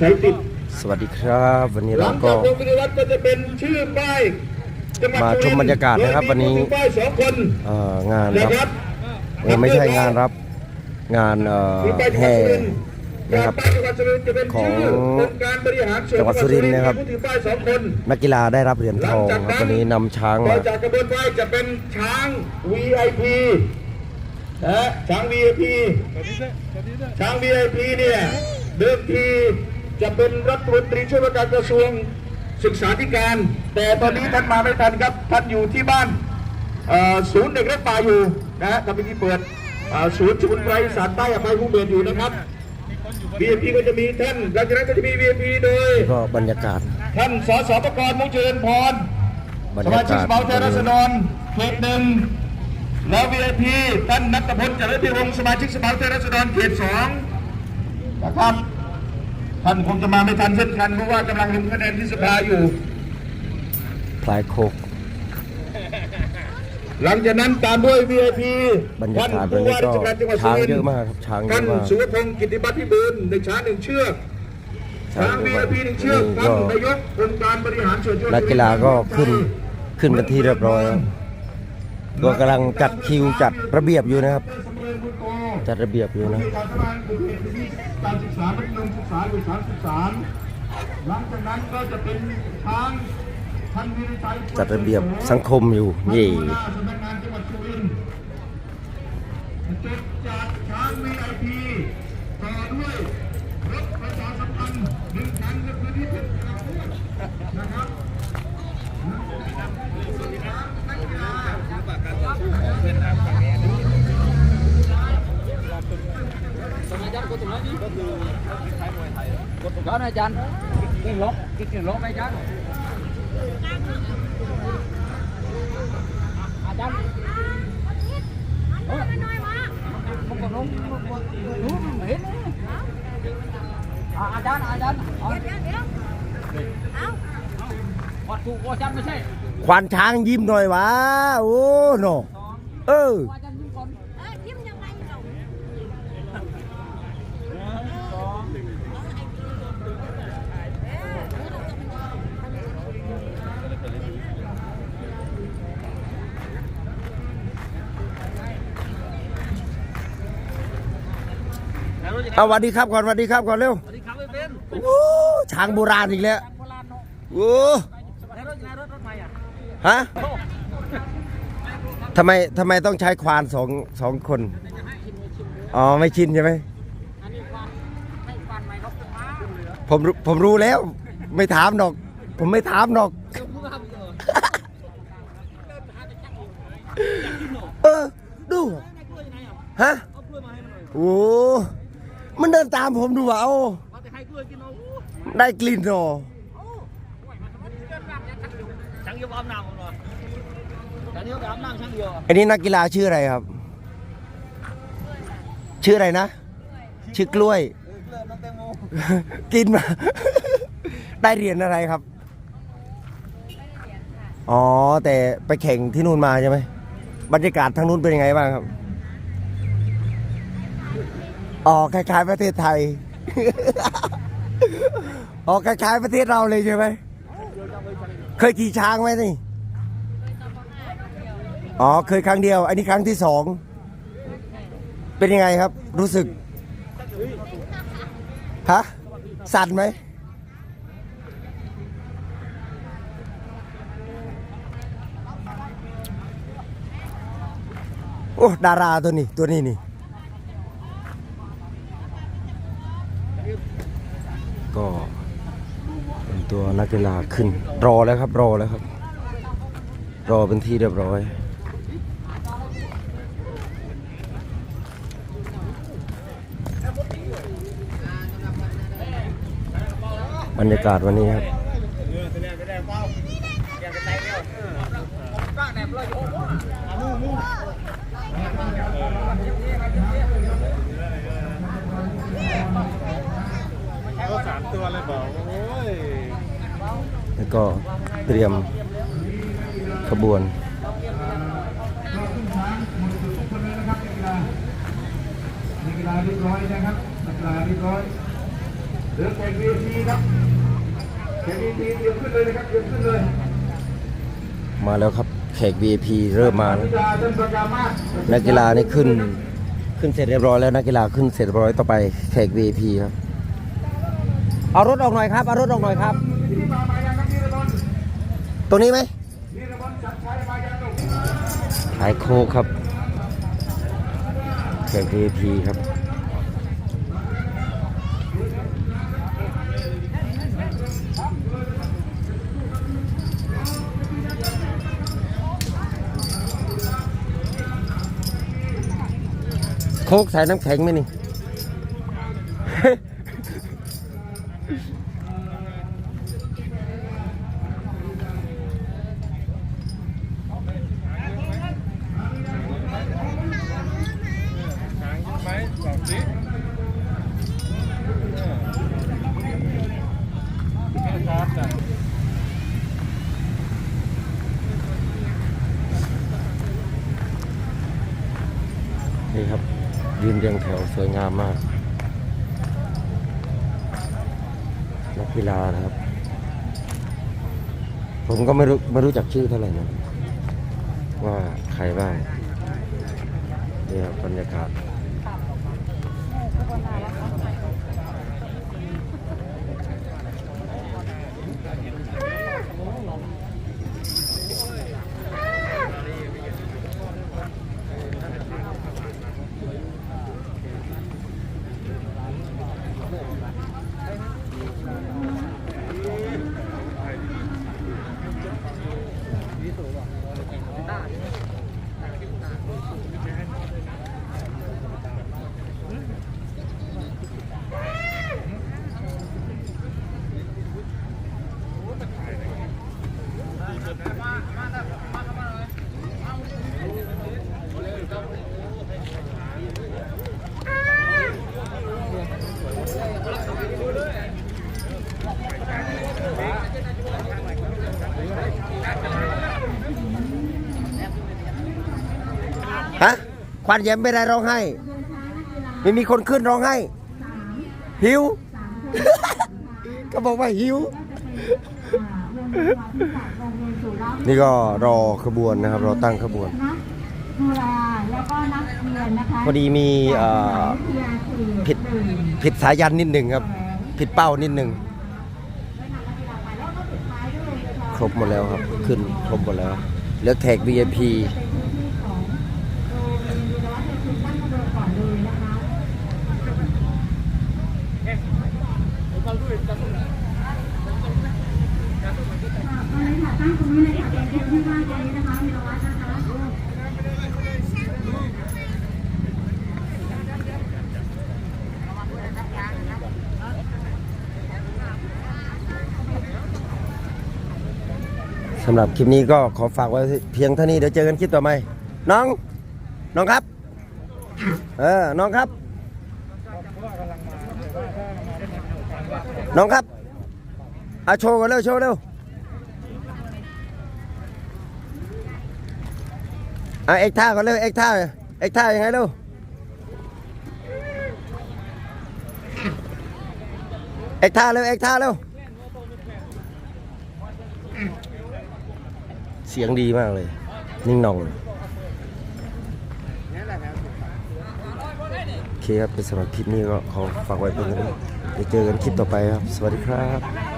ใช้ติดสวัสดีครับ วันนี้หลัเรางก็จากลงวิทยาวัฒน์ก็จะเป็นชื่อป้ายจังหวัดมาชมบรรยากาศนะครับวันนี้ โดยมีผู้ถือป้ายสองคนเอ่องานนะรับครับเออไม่ใช่งานรับงานเอ่อถือป้ายจังหวัแห่ ดสุรินทร์นะครับป้ายจังหวัดสุรินทร์จะเป็นชื่อขององค์การบริหารส่วนจังหวัดสุรินทร์นะครับ มีผู้ถือป้ายสองคน นักกีฬาได้รับเหรียญทองครับวันนี้นำช้างต่มา อจากกระบวนการจะเป็นช้าง VIP นะช้าง VIP ช้าง VIP เนี่ยเดิมที จะเป็นรัฐมนตรีช่วยว่าการกระทรวงศึกษาธิการ แต่ตอนนี้ท่านมาไม่ทันครับ ท่านอยู่ที่บ้านเอ่อศูนย์เด็กเล็กป่าอยู่นะฮะทำพิธีเปิดเอ่อศูนย์สมุนไพรสารใต้อภัยภูเบศอยู่นะครับ VIP ก็จะมีท่านหลังจากนั้นก็จะมี VIP โดยก็บรรยากาศ ท่านสสประกรณ์มุงเจริญพรบรรสมายาชิกกาศสภาผู้แทนราษฎรเขตหนึ่งแล้ว VIP ท่านนัทพลจริญพิวงศ์สมาชิกสภาผู้แทนราษฎรเขตสองนะครับ ท่านคงจะมาไม่ทันเช่นกันเพราะว่ากำลังลงคะแนนที่สภาอยู่พลายโคก หลังจากนั้นตามด้วย VIP บรรยากาศวันนี้ก็ท่ผู้ว่รชรจังหวัดช้างสุรินทร์เยอะมากครับช้างเยท่านอะมากสุวพงศ์กิติบัตรพิบูลในช้างหนึ่งเชือกช้าช้างงเยอะมาก VIP หนึ่งเชือกนี่ท่านก็นายกองค์การบริหารส่วนจังหวัดนักกีฬาก็ขึ้นขึ้นกันที่เรียบร้อยแล้วก็กำลังจัดคิวจัดระเบียบอยู่นะครับ จัดระเบียบอยู่นะการศึกษามัธยมศึกษาอยู่33หลังจากนั้นก็จะเป็นทางท่านวิริชัยจัดระเบียบสังคมอยู่เย่หัวหน้าสำนักงานจังหวัดสุรินทร์จบจากช้าง VIP ต่อด้วยรถประชาสัมพันธ์หนึ่งคันในพื้นที่เป็นกระพูดนะครับ đó này chanh cái lốt cái cái lốt này chanh à chanh không còn đúng đúng miễn à à chanh à chanh quạt phụ qua chanh mới xây ควานช้างยิ้มหน่อยวะโอ้โนเออ เอาสวัสดีครับก่อนสวัสดีครับก่อนเร็วสวัสดีครับเป็นโอ้ช้างโบราณอีกแล้วโบราณเนาะโอ้แล้วรถรถรถใหม่อะฮะทำไมทำไมต้องใช้ควานสองสองคน อ๋อ ไม่ชินใช่ไหมอันนี้ควันให้ควันใหม่รถขึ้นมาผมรู้ผมรู้แล้ว ไม่ถามหรอก ผมไม่ถามหรอกเดี๋ยวมึงทำเออเออดูให้กล้วยยังไงอะฮะเอากล้วยมาให้มันหน่อยโอ้มัน เดินตามผมดูว่าเอาเอาแต่ให้กล้วยกินเอาอู้ได้กลิ่นหรอช่างเดียวอาบน้ำผมหน่อยช่างเดียวอาบน้ำช่างเดียวอันนี้นักกีฬาชื่ออะไรครับ ชื่ออะไรนะ ชื่อกล้วยเออเกลือน้ำแตงโมกินมา ได้เหรียญอะไรครับ อ๋อ แต่ไปแข่งที่นู่นมาใช่ไหมบรรยากาศทางนู้นเป็นยังไงบ้างครับ อ๋อคล้ายๆประเทศไทย อ๋อคล้ายๆประเทศเราเลยใช่ไหม เคยขี่ช้างไหมนี่ อ๋อเคยครั้งเดียว อันนี้ครั้งที่สอง เป็นยังไงครับ รู้สึก ฮะ สั่นไหม โอ้ ดาราตัวนี้ ตัวนี้นี่ ก็เป็นตัวนักกีฬาขึ้น รอแล้วครับรอแล้วครับ รอเป็นที่เรียบร้อยบรรยากาศวันนี้ครับสาม ตัวเลยบอกโอ้ยแล้วก็เตรียมขบวนนักกีฬาเรียบร้อยนะครับนักกีฬาเรียบร้อยเรือแขก VIP ครับแขก VIP เตรียมขึ้นเลยนะครับเตรียมขึ้นเลย มาแล้วครับแขก VIP เริ่มมาแล้วท่านประกามาศนักกีฬานี่ขึ้น ขึ้นเสร็จเรียบร้อยแล้วนักกีฬาขึ้นเสร็จเรียบร้อยต่อไปแขก VIP ครับ เอารถออกหน่อยครับ เอารถออกหน่อยครับที่มามายังครับพี่ระบนตรงนี้ไหมพี่ระบนจัดใช้มายังลูกขายโคกครับแขก VIP ครับ โคกใส่น้ำแข็งไหมนี่ หางยิ้มไหมบอกสิแค่ชาร์จจ้ะ นี่ครับ ยืนเรียงแถวสวยงามมาก นักกีฬานะครับ ผมก็ไม่รู้ไม่รู้จักชื่อเท่าไหร่นะ ว่าใครบ้างนี่ครับบรรยากาศ ควันแย้มไม่ได้ร้องไห้ ไม่มีคนขึ้นร้องไห้ หิว ก็บอกว่าหิว นี่ก็รอขบวนนะครับ รอตั้งขบวนจุฬาแล้วก็นักเรียนนะคะพอดีมีเอ่อผิดผิดสายันนิดหนึ่งครับ ผิดเป้านิดหนึ่งครบหมดแล้วครับ ขึ้นครบหมดแล้วเหลือแขก VIP ตั้งตรงนี้เลยค่ะเป็นที่ว่าใจนะคะมีรวัตนะคะ สำหรับคลิปนี้ก็ขอฝากไว้เพียงเท่านี้เดี๋ยวเจอกันคลิปต่อไปน้อง น้องครับ เออ น้องครับ น้องครับอาโชว์กันเร็วโชว์เร็วอะเอ็กท่าก่อนเร็วเอ็กท่าเอ็กท่ายังไงเร็วเอ็กท่าเร็วเอ็กท่าเร็ว เสียงดีมากเลย นิ่งนองโอเคครับเป็นสำหรับคลิปนี้ก็ขอฝากไว้เพียงเท่านี้เดี๋ยวเจอกันคลิปต่อไปครับ สวัสดีครับ